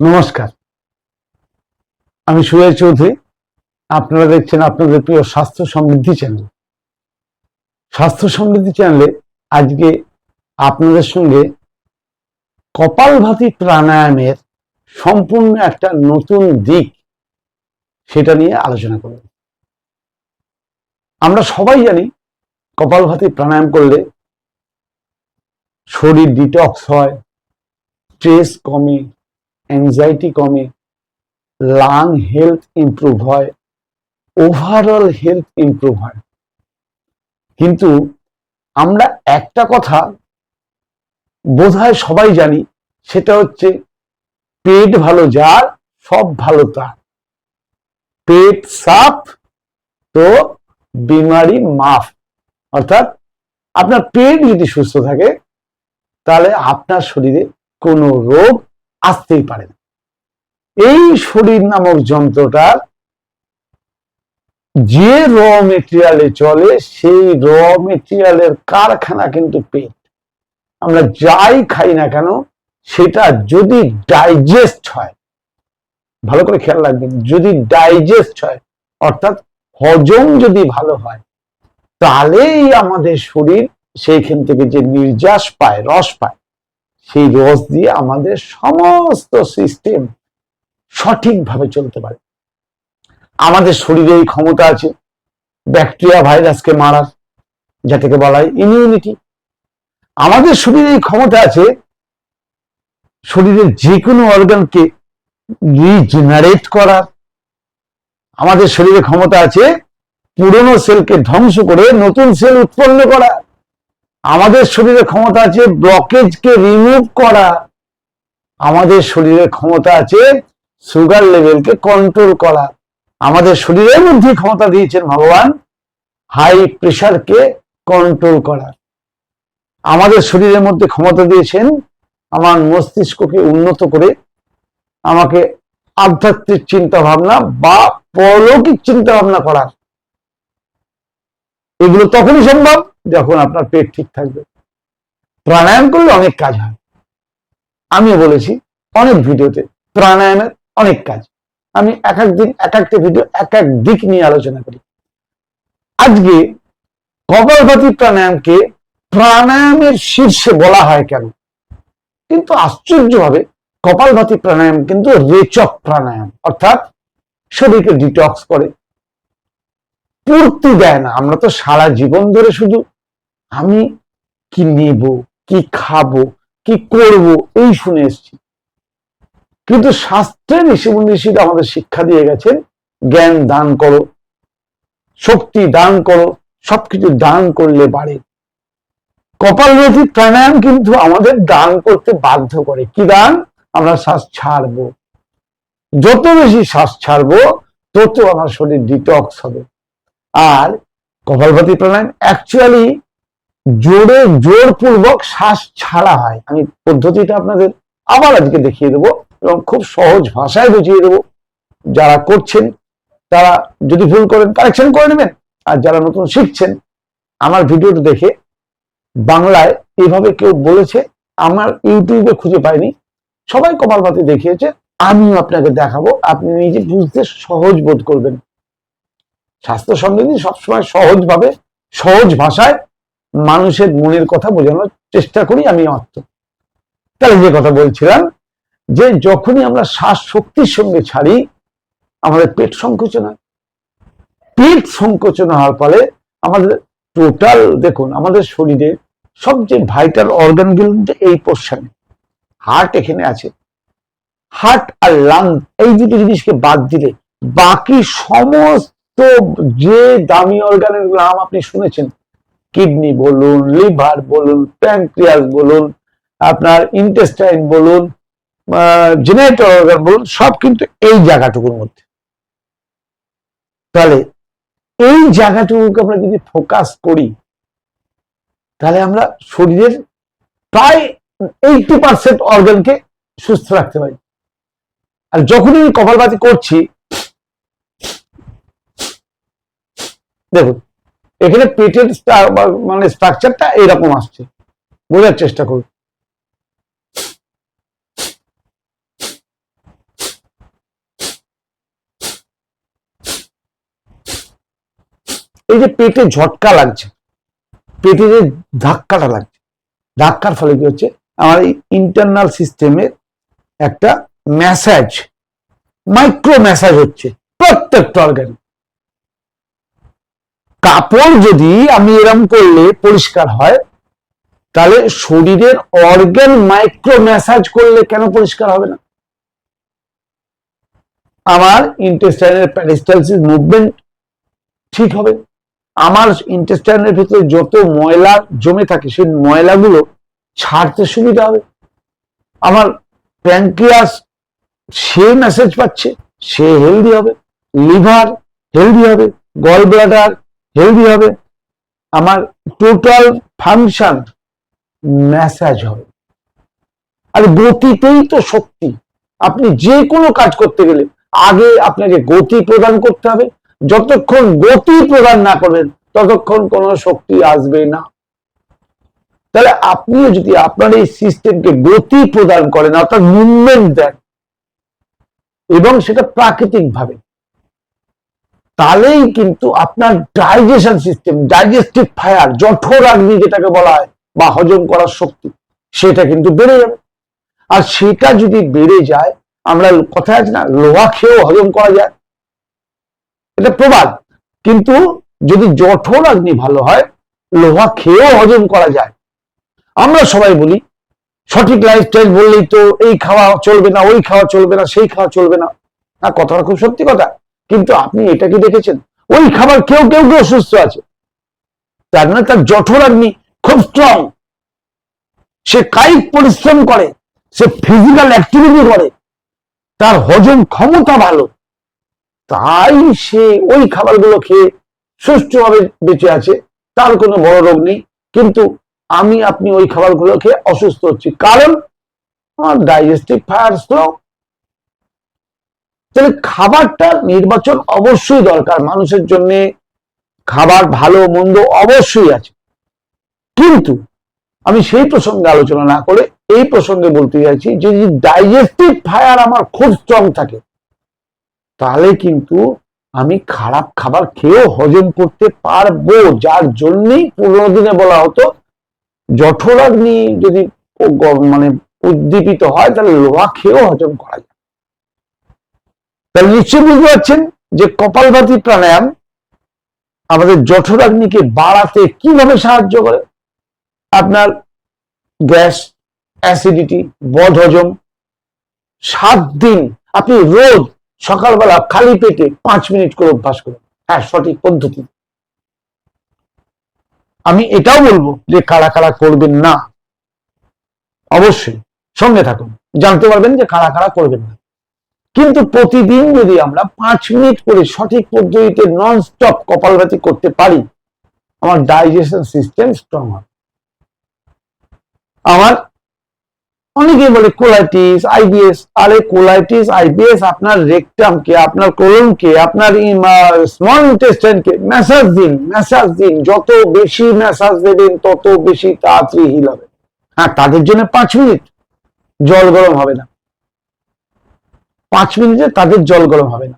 নমস্কার। আমি সুজয় চৌধুরী। আপনারা দেখছেন আপনাদের প্রিয় স্বাস্থ্য সমৃদ্ধি চ্যানেল। স্বাস্থ্য সমৃদ্ধি চ্যানেলে আজকে আপনাদের সঙ্গে কপালভাতি প্রাণায়ামের সম্পূর্ণ একটা নতুন দিক সেটা নিয়ে আলোচনা করব। আমরা সবাই জানি কপালভাতি প্রাণায়াম করলে শরীর ডিটক্স হয় স্ট্রেস কমে অ্যাংজাইটি কমে লাং হেলথ ইমপ্রুভ হয় ওভারঅল হেলথ ইমপ্রুভ হয়। কিন্তু আমরা একটা কথা বোধহয় সবাই জানি, সেটা হচ্ছে পেট ভালো যার, সব ভালো তার। পেট সাফ, তো বিমারি মাফ। অর্থাৎ আপনার পেট যদি সুস্থ থাকে, তাহলে আপনার শরীরে কোনো রোগ আসতেই পারে না। এই শরীর নামক যন্ত্রটার যে র মেটেরিয়ালে চলে, সেই র মেটেরিয়ালের কারখানা কিন্তু পেট। আমরা যাই খাই না কেন, সেটা যদি ডাইজেস্ট হয়, ভালো করে খেয়াল রাখবেন, যদি ডাইজেস্ট হয়, অর্থাৎ হজম যদি ভালো হয়, তাহলেই আমাদের শরীর সেইখান থেকে যে নির্যাস পায়, রস পায় সেই রস দিয়ে আমাদের সমস্ত সিস্টেম সঠিকভাবে চলতে পারে। আমাদের শরীরে এই ক্ষমতা আছে ব্যাকটেরিয়া ভাইরাসকে মারার যাটাকে বলা হয় ইমিউনিটি আমাদের শরীরে এই ক্ষমতা আছে, শরীরের যে কোনো অর্গানকে রিজেনারেট করার। আমাদের শরীরে ক্ষমতা আছে, পুরনো সেলকে ধ্বংস করে নতুন সেল উৎপন্ন করা আমাদের শরীরে ক্ষমতা আছে ব্লকেজকে রিমুভ করা। আমাদের শরীরের ক্ষমতা আছে সুগার লেভেলকে কন্ট্রোল করা। আমাদের শরীরের মধ্যে ক্ষমতা দিয়েছেন ভগবান হাই প্রেশারকে কন্ট্রোল করার আমাদের শরীরের মধ্যে ক্ষমতা দিয়েছেন আমার মস্তিষ্ককে উন্নত করে। আমাকে আধ্যাত্মিক চিন্তা ভাবনা বা পরলৌকিক চিন্তা ভাবনা করার এগুলো তখনই সম্ভব যখন আপনার পেট ঠিক থাকবে। প্রাণায়াম করলে অনেক কাজ হয়। আমিও বলেছি, অনেক ভিডিওতে প্রাণায়ামের অনেক কাজ। আমি এক এক দিন, এক একটা ভিডিও, এক এক দিক নিয়ে আলোচনা করি। আজকে কপালভাতি প্রাণায়ামকে প্রাণায়ামের শীর্ষে বলা হয় কেন? কিন্তু আশ্চর্যভাবে কপালভাতি প্রাণায়াম কিন্তু রেচক প্রাণায়াম, অর্থাৎ শরীরকে ডিটক্স করে। পূর্তি দেয় না। আমরা তো সারা জীবন ধরে শুধু আমি কি নেব, কি খাব, কি করব, এই শুনে এসছি। কিন্তু শাস্ত্রে ঋষি ঋষিরা আমাদের শিক্ষা দিয়ে গেছেন জ্ঞান দান করো, শক্তি দান করো, সবকিছু দান করলে বাড়ে। কপালভাতি প্রাণায়াম কিন্তু আমাদের দান করতে বাধ্য করে। কি দান? আমরা শ্বাস ছাড়বো। যত বেশি শ্বাস ছাড়বো, তত আমার শরীর ডিটক্স হবে। আর কপালভাতি প্রাণায়াম অ্যাকচুয়ালি জোরে জোরপূর্বক শ্বাস ছাড়া হয়। আমি পদ্ধতিটা আপনাদের আবার আজকে দেখিয়ে দেবো এবং খুব সহজ ভাষায় বুঝিয়ে দেবো। যারা করছেন, তারা যদি ভুল করেন কারেকশন করে নেবেন। আর যারা নতুন শিখছেন, আমার ভিডিওটা দেখে বাংলায় এভাবে কেউ বলেছে, আমার ইউটিউবে খুঁজে পাইনি। সবাই কপালভাতি দেখিয়েছে, আমিও আপনাকে দেখাবো। আপনি নিজে বুঝতে সহজ বোধ করবেন। স্বাস্থ্য সমৃদ্ধি সবসময় সহজভাবে, সহজ ভাষায় মানুষের মনের কথা বোঝানোর চেষ্টা করি আমি অর্থ তাহলে যে কথা বলছিলাম, যে যখনই আমরা শ্বাস শক্তির সঙ্গে ছাড়ি, আমাদের পেট সংকোচন হয়। পেট সংকোচন হওয়ার ফলে আমাদের টোটাল দেখুন, আমাদের শরীরে সবচেয়ে ভাইটাল অর্গানগুলো এই পোর্শনে হার্ট এখানে আছে। হার্ট আর লাং এই দুটো জিনিসকে বাদ দিলে বাকি সমস্ত যে দামি অর্গানের নাম আপনি শুনেছেন কিডনি বলুন, লিভার বলুন প্যাঙ্ক্রিয়াস বলুন, আপনার ইন্টেস্টাইন বলুন জেনারেটর অর্গান বলুন, সব কিন্তু এই জায়গাটুকুর মধ্যে। তাহলে এই জায়গাটুকুকে আমরা যদি ফোকাস করি, তাহলে আমরা শরীরের প্রায় এইটি পার্সেন্ট অর্গানকে সুস্থ রাখতে পারি। আর যখনই কপালবাতি করছি, দেখুন এখানে পেটের মানে স্ট্রাকচারটা এইরকম আসছে। বোঝার চেষ্টা করুন। এই যে পেটে ঝটকা লাগছে, পেটে যে ধাক্কাটা লাগছে, ধাক্কার ফলে কি হচ্ছে? আমার এই ইন্টারনাল সিস্টেমের একটা ম্যাসাজ মাইক্রো ম্যাসাজ হচ্ছে প্রত্যেকটা অর্গানে কাপড় যদি আমি এরম করলে পরিষ্কার হয়, তাহলে শরীরের অর্গান মাইক্রো ম্যাসাজ করলে কেন পরিষ্কার হবে না? আমার ইন্টেস্টাইনের প্যারিস্টালসিস মুভমেন্ট ঠিক হবে। আমার ইন্টেস্টাইনের ভিতরে যত ময়লা জমে থাকে, সেই ময়লাগুলো ছাড়তে সুবিধা হবে। আমার প্যানক্রিয়াস সে মেসেজ পাচ্ছে, সে হেলদি হবে। লিভার হেলদি হবে। গল ব্লাডার হেলদি হবে। আমার টোটাল ফাংশন ম্যাসাজ হবে। আর গতিতেই তো শক্তি। আপনি যে কোনো কাজ করতে গেলে আগে আপনাকে গতি প্রদান করতে হবে। যতক্ষণ গতি প্রদান না করবেন ততক্ষণ কোনো শক্তি আসবে না। তাহলে আপনিও যদি আপনার এই সিস্টেমকে গতি প্রদান করেন, অর্থাৎ মুভমেন্ট দেন, এবং সেটা প্রাকৃতিক ভাবে তাহলেই কিন্তু আপনার ডাইজেশন সিস্টেম ডাইজেস্টিভ ফায়ার জঠর আগ্নি যেটাকে বলা হয়, বা হজম করার শক্তি, সেটা কিন্তু বেড়ে যাবে। আর সেটা যদি বেড়ে যায়, আমরা কথা আছে না, লোহা খেয়েও হজম করা যায়। এটা প্রবাদ। কিন্তু যদি জঠর আগ্নি ভালো হয়, লোহা খেয়েও হজম করা যায়। আমরা সবাই বলি, সঠিক লাইফস্টাইল বললেই তো এই খাওয়া চলবে না, ওই খাওয়া চলবে না, সেই খাওয়া চলবে না। না, কথাটা খুব সত্যি কথা। কিন্তু আপনি এটা কি দেখেছেন? ওই খাবার কেউ কেউ কেউ অসুস্থ আছে। তার মানে তার জঠর আগ্নি খুব স্ট্রং সে কায়িক পরিশ্রম করে, সে ফিজিক্যাল অ্যাক্টিভিটি করে। তার হজম ক্ষমতা ভালো। তাই সে ওই খাবারগুলো খেয়ে সুষ্ঠুভাবে বেঁচে আছে, তার কোনো বড় রোগ নেই। কিন্তু আমি, আপনি ওই খাবারগুলো খেয়ে অসুস্থ হচ্ছি। কারণ, আমার ডাইজেস্টিভ ফায়ার স্লো তাহলে খাবারটা নির্বাচন অবশ্যই দরকার। মানুষের জন্য খাবার ভালো, মন্দ অবশ্যই আছে। কিন্তু আমি সেই প্রসঙ্গে আলোচনা না করে এই প্রসঙ্গে বলতে চাইছি, যে যদি ডাইজেস্টিভ ফায়ার আমার খুব স্ট্রং থাকে, তাহলে কিন্তু আমি খারাপ খাবার খেয়েও হজম করতে পারব। যার জন্যই পুরোনো দিনে বলা হতো, জঠরাগ্নি যদি মানে উদ্দীপিত হয়, তাহলে লোহা খেয়েও হজম করা যায়। তাহলে নিশ্চয়ই বুঝতে পারছেন যে কপালভাতি প্রাণায়াম আমাদের জঠরাগ্নিকে বাড়াতে কীভাবে সাহায্য করে? আপনার গ্যাস, অ্যাসিডিটি, বদ হজম, সাত দিন আপনি রোজ সকালবেলা খালি পেটে পাঁচ মিনিট করে অভ্যাস করুন। হ্যাঁ সঠিক পদ্ধতি। আমি এটাও বলব যে কারা কারা করবেন না। অবশ্যই সঙ্গে থাকুন। জানতে পারবেন যে কারা কারা করবেন না। কিন্তু প্রতিদিন যদি আমরা পাঁচ মিনিট করে সঠিক পদ্ধতিতে নন স্টপ কপালভাতি করতে পারি, আমার ডাইজেশন সিস্টেম স্ট্রং হবে। আমার অনেকে বলে কোলাইটিস আইবিএস আরে কোলাইটিস আইবিএস আপনার রেকটামকে আপনার কোলনকে আপনার স্মল ইন্টেস্টাইনকে ম্যাসাজ দিন ম্যাসাজ দিন, যত বেশি ম্যাসাজ দেবেন, তত বেশি তাড়াতাড়ি হিল হবে। হ্যাঁ তাদের জন্য পাঁচ মিনিট, জল গরম হবে না। পাঁচ মিনিটে তাদের জল গরম হবে না।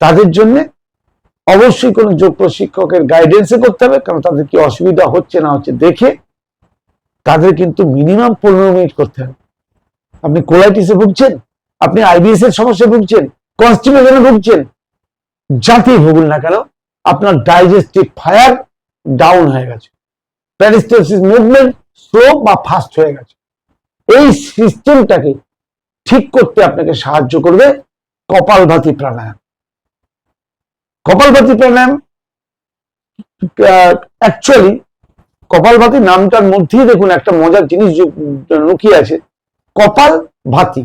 তাদের জন্য অবশ্যই কোনো যোগ প্রশিক্ষকের গাইডেন্সে করতে হবে, কারণ তাদের কি অসুবিধা হচ্ছে না হচ্ছে দেখে তাদের কিন্তু মিনিমাম পনেরো মিনিট করতে হবে। আপনি কোলাইটিসে ভুগছেন, আপনি আইবিএস এর সমস্যায় ভুগছেন কনস্টিপেশনে ভুগছেন, যাতেই ভুগুন না কেন, আপনার ডাইজেস্টিভ ফায়ার ডাউন হয়ে গেছে। প্যারিস্টালসিস মুভমেন্ট স্লো বা ফাস্ট হয়ে গেছে। এই সিস্টেমটাকে ঠিক করতে আপনাকে সাহায্য করবে কপালভাতি প্রাণায়াম। কপালভাতি প্রাণায়াম কপালভাতি নামটার মধ্যেই দেখুন একটা মজার জিনিস লুকিয়ে আছে কপাল ভাতি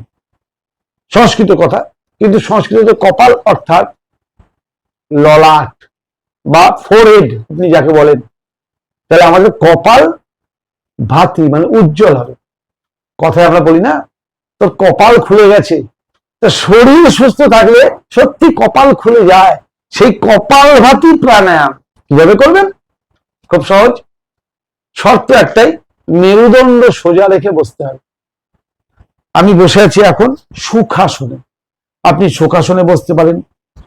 সংস্কৃত কথা, কিন্তু সংস্কৃত কপাল অর্থাৎ ললাট বা ফোরহেড আপনি যাকে বলেন। তাহলে আমাদের কপাল ভাতি মানে উজ্জ্বল হবে। কথায় আমরা বলি না তো কপাল খুলে গেছে। তা শরীর সুস্থ থাকলে সত্যি কপাল খুলে যায়। সেই কপাল ভাতি প্রাণায়াম। কীভাবে করবেন? খুব সহজ। শর্ত একটাই, মেরুদণ্ড সোজা রেখে বসতে হবে। আমি বসে আছি এখন সুখাসনে। আপনি সুখাসনে বসতে পারেন,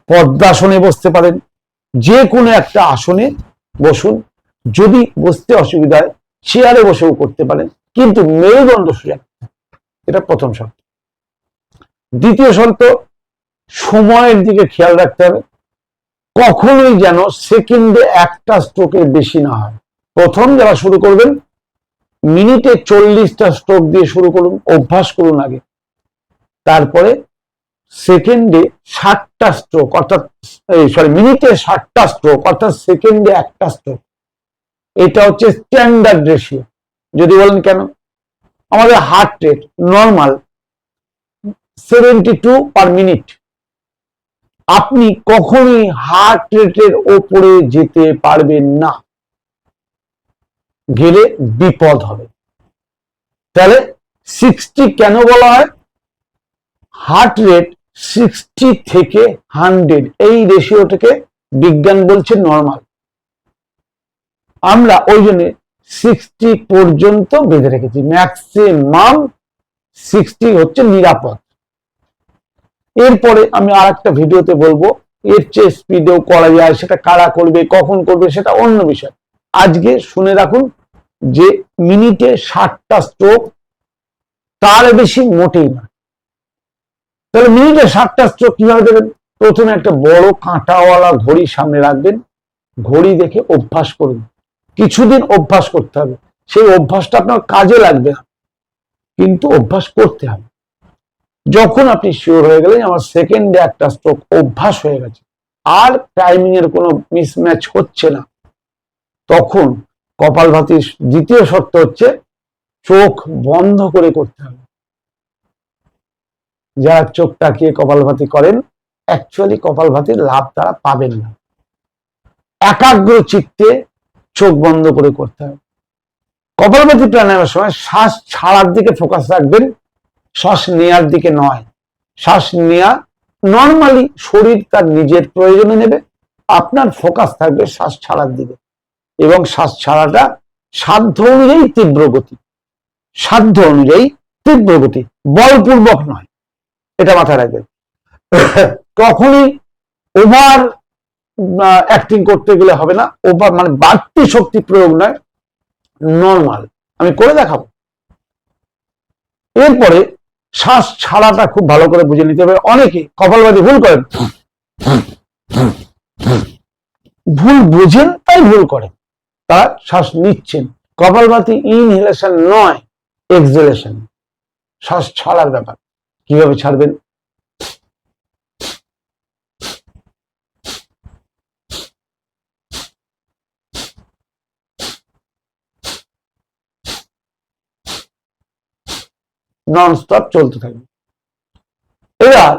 পদ্মাসনে বসতে পারেন, যে কোনো একটা আসনে বসুন। যদি বসতে অসুবিধা হয়, চেয়ারে বসেও করতে পারেন, কিন্তু মেরুদণ্ড সোজা। এটা প্রথম শর্ত। দ্বিতীয় শর্ত, সময়ের দিকে খেয়াল রাখতে হবে। কখনোই যেন সেকেন্ডে একটা স্ট্রোকের বেশি না হয়। প্রথম যারা শুরু করবেন, মিনিটে চল্লিশটা স্ট্রোক দিয়ে শুরু করুন, অভ্যাস করুন আগে। তারপরে সেকেন্ডে ষাটটা স্ট্রোক অর্থাৎ সরি মিনিটে ষাটটা স্ট্রোক অর্থাৎ সেকেন্ডে একটা স্ট্রোক এটা হচ্ছে স্ট্যান্ডার্ড রেশিও যদি বলেন কেন? আমাদের heart rate normal seventy two per minute আপনি কখনোই হার্ট রেটের ওপরে যেতে পারবেন না। গেলে বিপদ হবে। তাহলে সিক্সটি কেন বলা হয়? হার্ট রেট সিক্সটি থেকে হান্ড্রেড এই রেশিওটাকে বিজ্ঞান বলছে নর্মাল আমরা ওই জন্য সিক্সটি পর্যন্ত বেঁধে রেখেছি। ম্যাক্সিমাম সিক্সটি হচ্ছে নিরাপদ। এরপরে আমি আর একটা ভিডিওতে বলব, এর চেয়ে স্পিডেও করা যায়, সেটা কারা করবে, কখন করবে, সেটা অন্য বিষয়। আজকে শুনে রাখুন যে মিনিটে ষাটটা স্ট্রোক তার বেশি মোটেই না তাহলে মিনিটে ষাটটা স্ট্রোক কীভাবে দেবেন? প্রথমে একটা বড় কাঁটাওয়ালা ঘড়ি সামনে রাখবেন। ঘড়ি দেখে অভ্যাস করুন। কিছুদিন অভ্যাস করতে হবে। সেই অভ্যাসটা আপনার কাজে লাগবে না। কিন্তু অভ্যাস করতে হবে। যখন আপনি শিওর হয়ে গেলেন, আমার সেকেন্ডে একটা স্ট্রোক অভ্যাস হয়ে গেছে। আর টাইমিং এর কোনো মিসম্যাচ হচ্ছে না। তখন কপালভাতির দ্বিতীয় শর্ত হচ্ছে, চোখ বন্ধ করে করতে হবে। যারা চোখ তাকিয়ে কপালভাতি করেন অ্যাকচুয়ালি কপালভাতির লাভ তারা পাবেন না। একাগ্র চিত্তে চোখ বন্ধ করে করতে হবে। কপালভাতি প্রাণায়ামের সময় শ্বাস ছাড়ার দিকে ফোকাস রাখবেন। শ্বাস নেয়ার দিকে নয়। শ্বাস নেয়া নর্মালি শরীর তার নিজের প্রয়োজনে নেবে। আপনার ফোকাস থাকবে শ্বাস ছাড়ার দিকে। এবং শ্বাস ছাড়াটা সাধ্য অনুযায়ী তীব্র গতি। সাধ্য অনুযায়ী তীব্র গতি। বলপূর্বক নয়। এটা মাথায় রাখবেন। কখনই ওভার অ্যাক্টিং করতে গেলে হবে না। ওভার মানে বাড়তি শক্তি প্রয়োগ নয় নর্মাল আমি করে দেখাবো। এরপরে শ্বাস ছাড়াটা খুব ভালো করে বুঝে নিতে হবে। অনেকে কপালবাদী ভুল করেন ভুল বুঝেন তাই ভুল করেন। তারা শ্বাস নিচ্ছেন। কপালবাতি ইনহেলেশন নয় এক্সহেলেশন শ্বাস ছাড়ার ব্যাপার। কীভাবে ছাড়বেন? নন স্টপ চলতে থাকবে। এবার,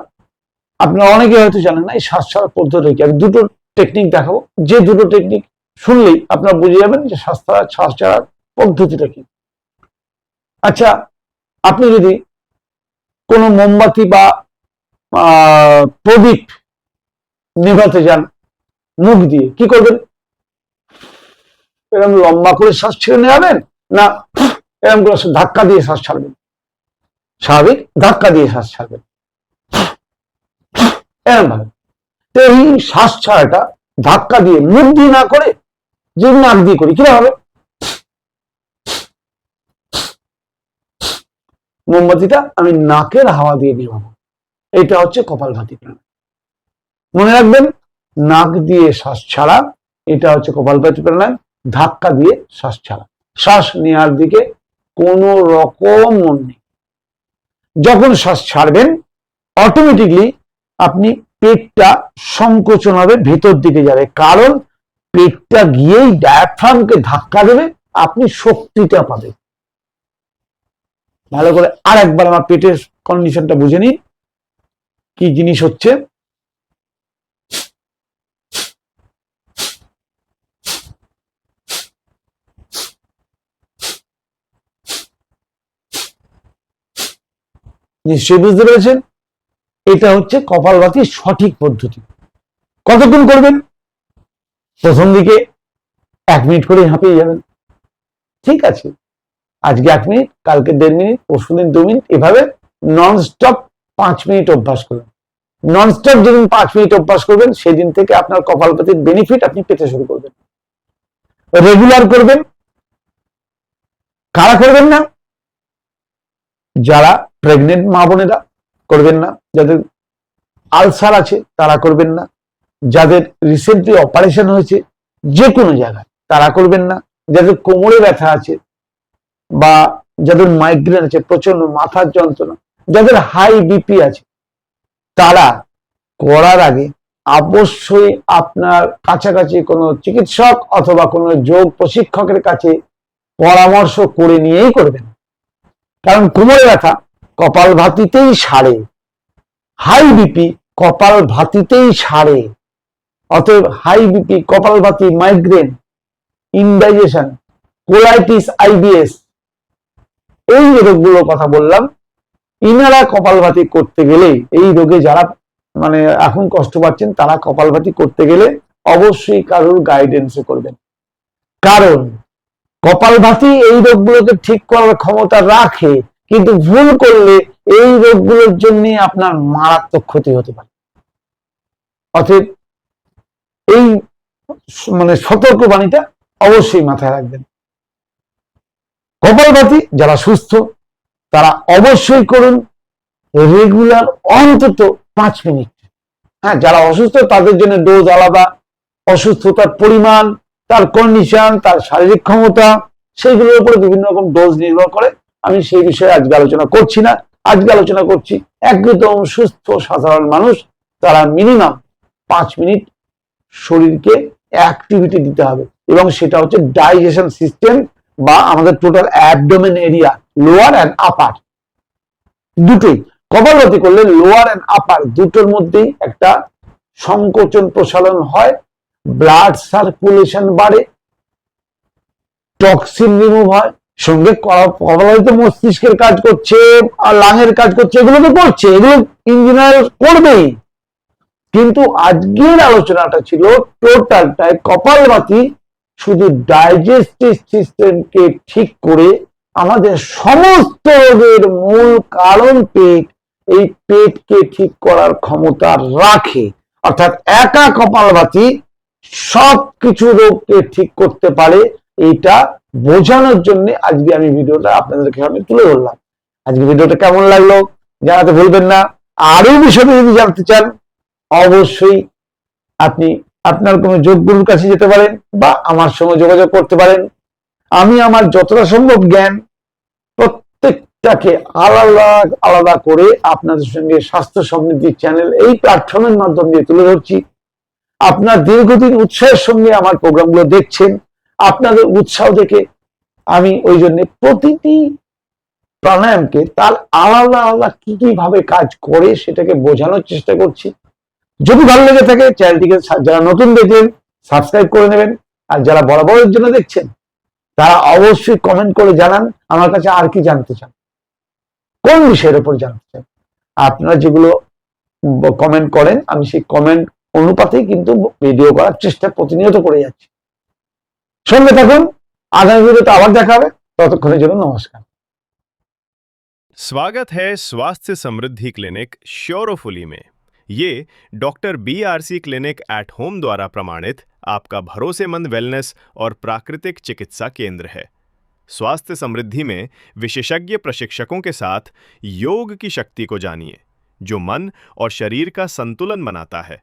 আপনারা অনেকে হয়তো জানেন না, এই শ্বাস ছাড়ার পদ্ধতি কি? আমি দুটো টেকনিক দেখাবো। যে দুটো টেকনিক শুনলেই আপনারা বুঝে যাবেন যে শ্বাস ছাড়া শ্বাস ছাড়ার পদ্ধতিটা কি। আচ্ছা আপনি যদি কোনো মোমবাতি বা প্রদীপ নিভাতে যান, মুখ দিয়ে, কি করবেন? এরকম লম্বা করে শ্বাস ছেড়ে নেবেন না, এরকম করে ধাক্কা দিয়ে শ্বাস ছাড়বেন? স্বাভাবিক, ধাক্কা দিয়ে শ্বাস ছাড়বেন। এরকম ভাবে। তো এই শ্বাস ছাড়াটা ধাক্কা দিয়ে মুখ দিয়ে না করে যে নাক দিয়ে করি কীভাবে হবে? মোমবাতিটা আমি নাকের হাওয়া দিয়ে নিভাবো এটা হচ্ছে কপালভাতি প্রাণায়াম মনে রাখবেন, নাক দিয়ে শ্বাস ছাড়া এটা হচ্ছে কপালভাতি প্রাণায়াম ধাক্কা দিয়ে শ্বাস ছাড়া। শ্বাস নেওয়ার দিকে কোনো রকম মন নেই। যখন শ্বাস ছাড়বেন অটোমেটিকলি আপনি পেটটা সংকোচন হবে ভেতর দিকে যাবে। কারণ পেটটা গিয়েই ডায়াফ্রামকে ধাক্কা দেবে, আপনি শক্তিটা পাবেন। ভালো করে আর একবার আমার পেটের কন্ডিশনটা বুঝে নিন। কি জিনিস হচ্ছে? নিশ্চয়ই বুঝতে পেরেছেন? এটা হচ্ছে কপালভাতির সঠিক পদ্ধতি। কতক্ষণ করবেন? প্রথম দিকে এক মিনিট করে হাঁপিয়ে যাবেন। ঠিক আছে। আজকে এক মিনিট, কালকে দেড় মিনিট পরশুদিন দু মিনিট, এভাবে নন স্টপ পাঁচ মিনিট অভ্যাস করুন। ননস্টপ যেদিন পাঁচ মিনিট অভ্যাস করবেন, সেদিন থেকে আপনার কপালপাতির বেনিফিট আপনি পেতে শুরু করবেন। রেগুলার করবেন। কারা করবেন না? যারা প্রেগনেন্ট মা বোনেরা করবেন না, যাদের আলসার আছে তারা করবেন না, যাদের রিসেন্টলি অপারেশন হয়েছে যে কোনো জায়গায় তারা করবেন না, যাদের কোমরে ব্যথা আছে বা যাদের মাইগ্রেন আছে প্রচণ্ড মাথার যন্ত্রণা, যাদের হাই বিপি আছে, তারা করার আগে অবশ্যই আপনার কাছাকাছি কোনো চিকিৎসক অথবা কোনো যোগ প্রশিক্ষকের কাছে পরামর্শ করে নিয়েই করবেন। কারণ কোমরে ব্যথা, কপাল ভাতিতেই সারে হাই বিপি কপাল ভাতিতেই সারে অতএব হাই বিপি কপাল ভাতি মাইগ্রেন ইনডাইজেশন কোলাইটিস আইবিএস এই যে রোগগুলোর কথা বললাম, ইনারা কপালভাতি করতে গেলে, এই রোগে যারা মানে এখন কষ্ট পাচ্ছেন, তারা কপালভাতি করতে গেলে অবশ্যই কারোর গাইডেন্সে করবেন। কারণ কপালভাতি এই রোগগুলোকে ঠিক করার ক্ষমতা রাখে, কিন্তু ভুল করলে এই রোগগুলোর জন্য আপনার মারাত্মক ক্ষতি হতে পারে। অতএব এই মানে সতর্ক বাণীটা অবশ্যই মাথায় রাখবেন। কপালভাতি, যারা সুস্থ, তারা অবশ্যই করুন রেগুলার অন্তত পাঁচ মিনিট। হ্যাঁ যারা অসুস্থ, তাদের জন্য ডোজ আলাদা। অসুস্থতার পরিমাণ তার কন্ডিশন তার শারীরিক ক্ষমতা, সেইগুলোর উপরে বিভিন্ন রকম ডোজ নির্ভর করে। আমি সেই বিষয়ে আজকে আলোচনা করছি না। আজকে আলোচনা করছি একদম সুস্থ, সাধারণ মানুষ, তারা মিনিমাম পাঁচ মিনিট শরীরকে অ্যাক্টিভিটি দিতে হবে। এবং সেটা হচ্ছে ডাইজেশন সিস্টেম বা আমাদের total abdomen area lower and upper দুটোই। কপালভাতি করলে লোয়ার অ্যান্ড আপার দুটোর মধ্যেই একটা সংকোচন প্রসারণ হয়। ব্লাড সার্কুলেশন বাড়ে টক্সিন রিমুভ হয়, সঙ্গে কপালভাতিতে মস্তিষ্কের কাজ করছে, আর লাঙের কাজ করছে, এগুলো তো করছে, এগুলো ইঞ্জিনিয়ার করবেই কিন্তু আজকের আলোচনাটা ছিল টোটালটাই কপালভাতি শুধু ডাইজেস্টিভ সিস্টেমকে ঠিক করে আমাদের সমস্ত রোগের মূল কারণ পেট, এই পেটকে ঠিক করার ক্ষমতা রাখে। অর্থাৎ একা কপালভাতি সব কিছু রোগকে ঠিক করতে পারে, এইটা বোঝানোর জন্য আজকে আমি ভিডিওটা আপনাদেরকে সামনে তুলে ধরলাম। আজকে ভিডিওটা কেমন লাগল জানাতে ভুলবেন না। আরও বিষয়ে যদি জানতে চান, অবশ্যই আপনি আপনার কোনো যোগগুরুর কাছে যেতে পারেন বা আমার সঙ্গে যোগাযোগ করতে পারেন। আমি আমার যতটা সম্ভব জ্ঞান প্রত্যেকটাকে আলাদা আলাদা করে আপনাদের সঙ্গে স্বাস্থ্য সমৃদ্ধি চ্যানেল এই প্ল্যাটফর্মের মাধ্যম দিয়ে তুলে ধরছি। আপনার দীর্ঘদিন উৎসাহের সঙ্গে আমার প্রোগ্রামগুলো দেখছেন। আপনাদের উৎসাহ দেখে আমি ওই জন্য প্রতিটি প্রাণায়ামকে তার আলাদা আলাদা কি কি ভাবে কাজ করে সেটাকে বোঝানোর চেষ্টা করছি। যদি ভালো লেগে থাকে, চ্যানেলটিকে যারা নতুন দেখলেন, সাবস্ক্রাইব করে নেবেন। আর যারা বরাবরের জন্য দেখছেন, তারা অবশ্যই কমেন্ট করে জানান, আমার কাছে আর কি জানতে চান। কোন বিষয়ের উপর জানতে চান? আপনারা যেগুলো কমেন্ট করেন, আমি সেই কমেন্ট অনুপাতেই কিন্তু ভিডিও করার চেষ্টা প্রতিনিয়ত করে যাচ্ছি সঙ্গে থাকুন আগামী ভিডিওতে আবার দেখা হবে ততক্ষণের জন্য নমস্কার स्वागत है स्वास्थ्य समृद्धि क्लिनिक श्योरोफुली में ये doctor B R C clinic at home द्वारा प्रमाणित आपका भरोसेमंद वेलनेस और प्राकृतिक चिकित्सा केंद्र है स्वास्थ्य समृद्धि में विशेषज्ञ प्रशिक्षकों के साथ योग की शक्ति को जानिए जो मन और शरीर का संतुलन बनाता है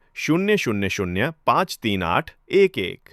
शून्य शून्य शून्य पाँच तीन आठ एक एक।